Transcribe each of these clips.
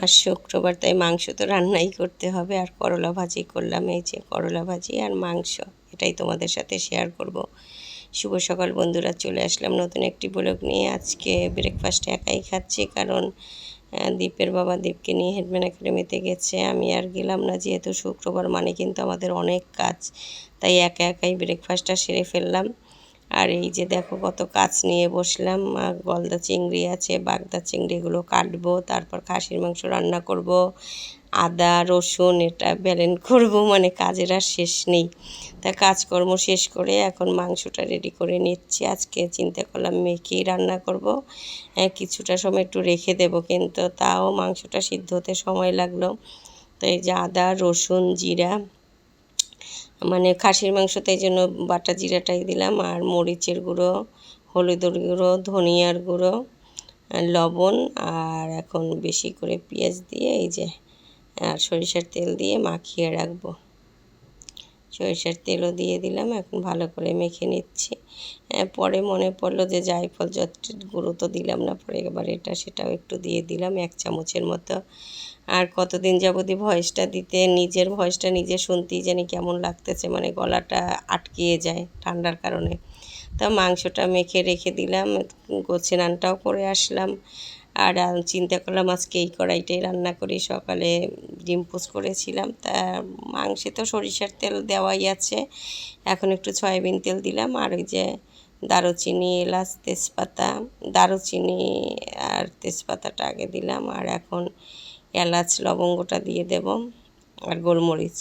আর শুক্রবার, তাই মাংস তো রান্নাই করতে হবে। আর করলা ভাজি করলাম, এই যে করলা ভাজি আর মাংস, এটাই তোমাদের সাথে শেয়ার করব। শুভ সকাল বন্ধুরা, চলে আসলাম নতুন একটি ব্লগ নিয়ে। আজকে ব্রেকফাস্টে একাই খাচ্ছি, কারণ দ্বীপের বাবা দ্বীপকে নিয়ে হেডম্যান একাডেমিতে গেছে। আমি আর গেলাম না, যেহেতু শুক্রবার মানে কিন্তু আমাদের অনেক কাজ, তাই একা একাই ব্রেকফাস্টটা সেরে ফেললাম। আর এই যে দেখো কত কাজ নিয়ে বসলাম। গলদা চিংড়ি আছে, বাগদা চিংড়িগুলো কাটবো, তারপর খাসির মাংস রান্না করব। আদা, রসুন এটা ব্যালেন করব মানে কাজের আর শেষ নেই। তা কাজকর্ম শেষ করে এখন মাংসটা রেডি করে নিচ্ছি। আজকে চিন্তা করলাম মেখেই রান্না করব। কিছুটা সময় একটু রেখে দেব, কিন্তু তাও মাংসটা সিদ্ধ হতে সময় লাগল। তো এই যে আদা, রসুন, জিরা মানে খাসির মাংসতে এই জন্য বাটা জিরাটাই দিলাম আর মরিচের গুঁড়ো, হলুদের গুঁড়ো, ধনিয়ার গুঁড়ো লবণ আর এখন বেশি করে পেঁয়াজ দিয়ে এই যে, আর সরিষার তেল দিয়ে মাখিয়ে রাখব। সরিষার তেলও দিয়ে দিলাম, এখন ভালো করে মেখে নিচ্ছি। পরে মনে পড়ল যে জায়ফল যত গুঁড়ো তো দিলাম না, পরে এবার এটা সেটাও একটু দিয়ে দিলাম, এক চামচের মতো। আর কতদিন যাবতই ভয়েসটা দিতে, নিজের ভয়েসটা নিজে শুনতেই জানি কেমন লাগতেছে মানে গলাটা আটকিয়ে যায় ঠান্ডার কারণে। তা মাংসটা মেখে রেখে দিলাম গোছে নানটাও করে আসলাম। আর চিন্তা করলাম আজকে এই কড়াইটাই রান্না করি, সকালে ডিম পোস করেছিলাম। তা মাংসে তো সরিষার তেল দেওয়াই আছে, এখন একটু সয়াবিন তেল দিলাম। আর ওই যে দারুচিনি, এলাচ, তেজপাতা, দারুচিনি আর তেজপাতাটা আগে দিলাম। আর এখন এলাচ লবঙ্গটা দিয়ে দেব আর গোলমরিচ।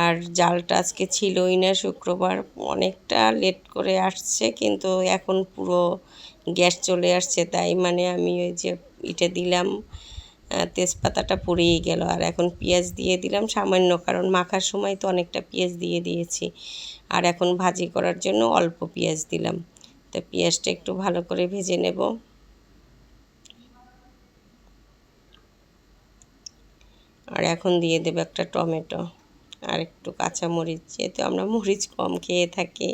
আর জালটা আজকে ছিলই না, শুক্রবার। অনেকটা লেট করে আসছে, কিন্তু এখন পুরো গ্যাস চলে আসছে, তাই মানে আমি ওই যে ইটে দিলাম তেজপাতাটা পুড়িয়ে গেল। আর এখন পেঁয়াজ দিয়ে দিলাম, সামান্য, কারণ মাখার সময় তো অনেকটা পেঁয়াজ দিয়ে দিয়েছি। আর এখন ভাজি করার জন্য অল্প পেঁয়াজ দিলাম। তো পেঁয়াজটা একটু ভালো করে ভেজে নেব। আর এখন দিয়ে দেবো একটা টমেটো আর একটু কাঁচা মরিচ যেহেতু আমরা মরিচ কম খেয়ে থাকি।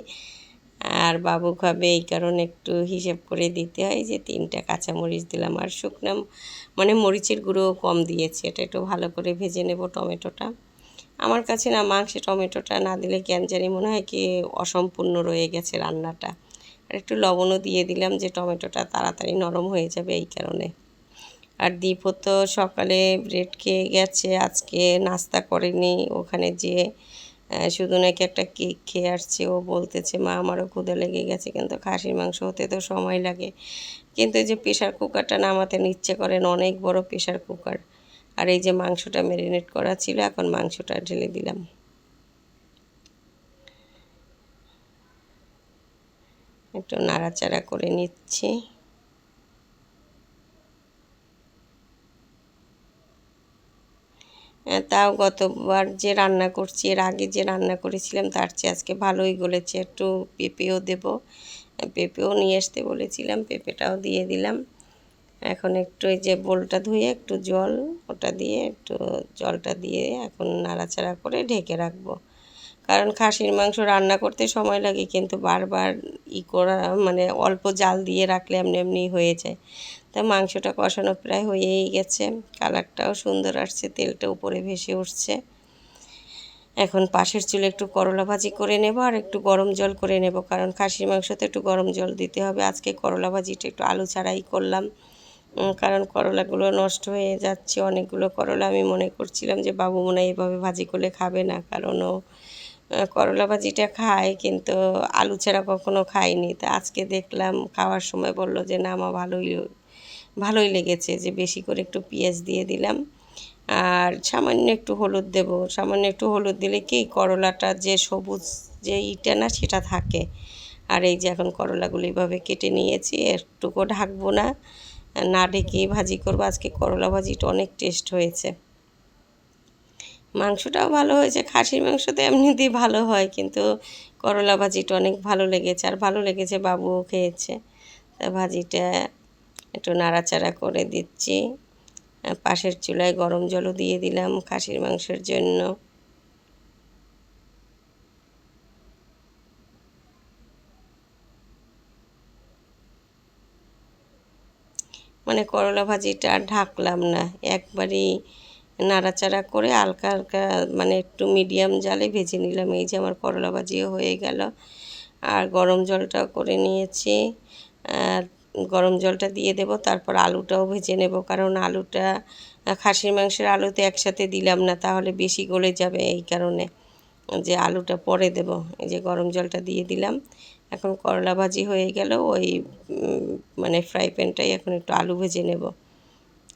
আর বাবু খাবে এই কারণে একটু হিসেব করে দিতে হয় যে তিনটা কাঁচামরিচ দিলাম। আর শুকনো মানে মরিচের গুঁড়ো কম দিয়েছি, এটা একটু ভালো করে ভেজে নেব টমেটোটা। আমার কাছে না মাংসে টমেটোটা না দিলে কেন জানি মনে হয় কি অসম্পূর্ণ রয়ে গেছে রান্নাটা। আর একটু লবণও দিয়ে দিলাম যে টমেটোটা তাড়াতাড়ি নরম হয়ে যাবে এই কারণে। আর দীপও তো সকালে ব্রেড খেয়ে গেছে, আজকে নাস্তা করেনি। ওখানে যেয়ে শুধু নাকি একটা কেক খেয়ে আসছে। ও বলতেছে, মা, আমারও ক্ষুদে লেগে গেছে, কিন্তু খাসির মাংস হতে তো সময় লাগে। কিন্তু এই যে প্রেশার কুকারটা নামাতে নিচ্ছে করেন অনেক বড় প্রেশার কুকার। আর এই যে মাংসটা ম্যারিনেট করা ছিল, এখন মাংসটা ঢেলে দিলাম। একটু নাড়াচাড়া করে নিচ্ছি। তাও গতবার যে রান্না করছি, এর আগে যে রান্না করেছিলাম, তার চেয়ে আজকে ভালোই গলেছে। একটু পেঁপেও দেব। পেঁপেও নিয়ে আসতে বলেছিলাম, পেঁপেটাও দিয়ে দিলাম। এখন একটু এই যে বোলটা ধুয়ে একটু জল, ওটা দিয়ে একটু জলটা দিয়ে এখন নাড়াচাড়া করে ঢেকে রাখব। কারণ খাসির মাংস রান্না করতে সময় লাগে, কিন্তু বারবার ই করা মানে অল্প জাল দিয়ে রাখলে এমনি এমনি হয়ে যায়। তা মাংসটা কষানো প্রায় হয়েই গেছে। কালারটাও সুন্দর আসছে, তেলটা উপরে ভেসে উঠছে। এখন পাশের চুলে একটু করলা ভাজি করে নেব আর একটু গরম জল করে নেব, কারণ খাসির মাংসতে একটু গরম জল দিতে হবে। আজকে করলা ভাজিটা একটু আলু ছাড়াই করলাম। কারণ করলাগুলো নষ্ট হয়ে যাচ্ছে। অনেকগুলো করলা আমি মনে করছিলাম যে বাবু মনে হয় এভাবে ভাজি করলে খাবে না, কারণ ও করলা ভাজিটা খায় কিন্তু আলু ছাড়া কখনো খাইনি। তা আজকে দেখলাম, খাওয়ার সময় বলল যে, না আমার ভালোই ভালোই লেগেছে যে, বেশি করে একটু পেঁয়াজ দিয়ে দিলাম। আর সামান্য একটু হলুদ দেব। সামান্য একটু হলুদ দিলে কি, করলাটা যে সবুজ যে ইটা না, সেটা থাকে। আর এই যে, এখন করলাগুলো এইভাবে কেটে নিয়েছি, একটুকু ঢাকবো না। না ঢেকেই ভাজি করব। আজকে করলা ভাজিটা অনেক টেস্ট হয়েছে। মাংসটাও ভালো হয়েছে, খাসির মাংস তো এমনিতেই ভালো হয়, কিন্তু করলা ভাজিটা অনেক ভালো লেগেছে, আর ভালো লেগেছে বাবুও খেয়েছে। তা ভাজিটা একটু নাড়াচাড়া করে দিচ্ছি। পাশের চুলায় গরম জলও দিয়ে দিলাম খাসির মাংসের জন্য। মানে করলা ভাজিটা ঢাকলাম না, একবারই নাড়াচাড়া করে হালকা হালকা মানে একটু মিডিয়াম জালে ভেজে নিলাম। এই যে আমার করলা ভাজিও হয়ে গেল। আর গরম জলটাও করে নিয়েছি। আর গরম জলটা দিয়ে দেব, তারপর আলুটাও ভেজে নেব। কারণ আলুটা, খাসির মাংসের আলুতে একসাথে দিলাম না, তাহলে বেশি গলে যাবে এই কারণে। যে আলুটা পরে দেব। এই যে গরম জলটা দিয়ে দিলাম। এখন করলা ভাজি হয়ে গেল। ওই মানে ফ্রাই প্যানটাই এখন একটু আলু ভেজে নেব।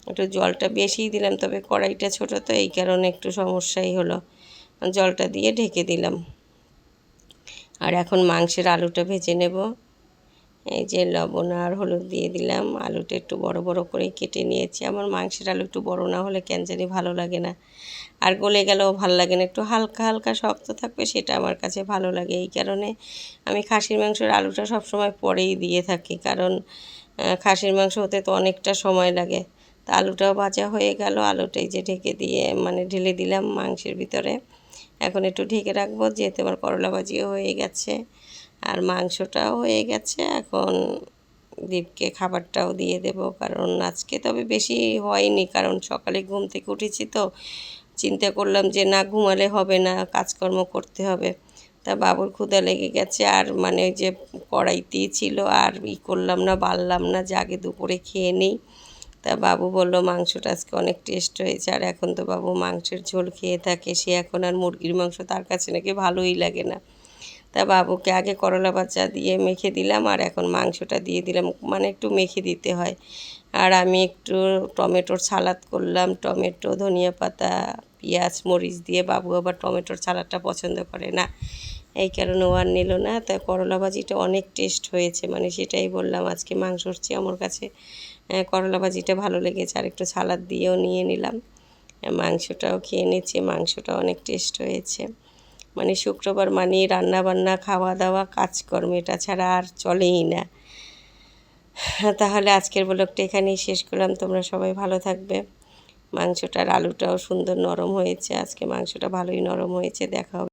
একটু জলটা বেশিই দিলাম, তবে কড়াইটা ছোটো, তো এই কারণে একটু সমস্যাই হলো। জলটা দিয়ে ঢেকে দিলাম। আর এখন মাংসের আলুটা ভেজে নেব। এই যে লবণ আর হলুদ দিয়ে দিলাম। আলুটা একটু বড় বড় করে কেটে নিয়েছি। আমার মাংসের আলু একটু বড় না হলে কেন জানি ভালো লাগে না। আর গলে গেলেও ভালো লাগে না। একটু হালকা হালকা শক্ত থাকবে, সেটা আমার কাছে ভালো লাগে। এই কারণে আমি খাসির মাংসের আলুটা সবসময় পরেই দিয়ে থাকি। কারণ খাসির মাংস হতে তো অনেকটা সময় লাগে। তা আলুটাও ভাজা হয়ে গেল। আলুটাই যে ঢেকে দিয়ে মানে ঢেলে দিলাম মাংসের ভিতরে। এখন একটু ঢেকে রাখব, যেহেতু আমার করলা ভাজিও হয়ে গেছে আর মাংসটাও হয়ে গেছে। এখন দীপকে খাবারটাও দিয়ে দেব, কারণ আজকে তবে বেশি হয়নি, কারণ সকালে ঘুম থেকে উঠেছি তো। চিন্তা করলাম যে না, ঘুমালে হবে না, কাজকর্ম করতে হবে। তা বাবুর ক্ষুদা লেগে গেছে আর মানে ওই যে কড়াইতেই ছিল আর ই করলাম না, বাড়লাম না, যে আগে দুপুরে খেয়ে নিই। তা বাবু বলল, মাংসটা আজকে অনেক টেস্ট হয়েছে, আর এখন তো বাবু মাংসের ঝোল খেয়ে থাকে, সে এখন আর মুরগির মাংস তার কাছে নাকি ভালোই লাগে না। তা বাবুকে আগে করলা বাচ্চা দিয়ে মেখে দিলাম, আর এখন মাংসটা দিয়ে দিলাম মানে একটু মেখে দিতে হয়। আর আমি একটু টমেটোর সালাদ করলাম, টমেটো, ধনিয়া পাতা, পেঁয়াজ, মরিচ দিয়ে বাবু আবার টমেটোর সালাদটা পছন্দ করে না। এই কারণে ও আর নিল না। তাই করলা ভাজিটা অনেক টেস্ট হয়েছে মানে সেটাই বললাম, আজকে মাংসর চেয়ে আমার কাছে করলা ভাজিটা ভালো লেগেছে। আর একটু সালাদ দিয়েও নিয়ে নিলাম। মাংসটাও খেয়ে নিচ্ছি মাংসটা অনেক টেস্ট হয়েছে। মানে শুক্রবার মানে রান্না বান্না খাওয়া দাওয়া কাজকর্ম, এটা ছাড়া আর চলেই না। তাহলে আজকের ব্লগটা এখানেই শেষ করলাম। তোমরা সবাই ভালো থাকবে। মাংসটার আলুটাও সুন্দর নরম হয়েছে। আজকে মাংসটা ভালোই নরম হয়েছে। দেখা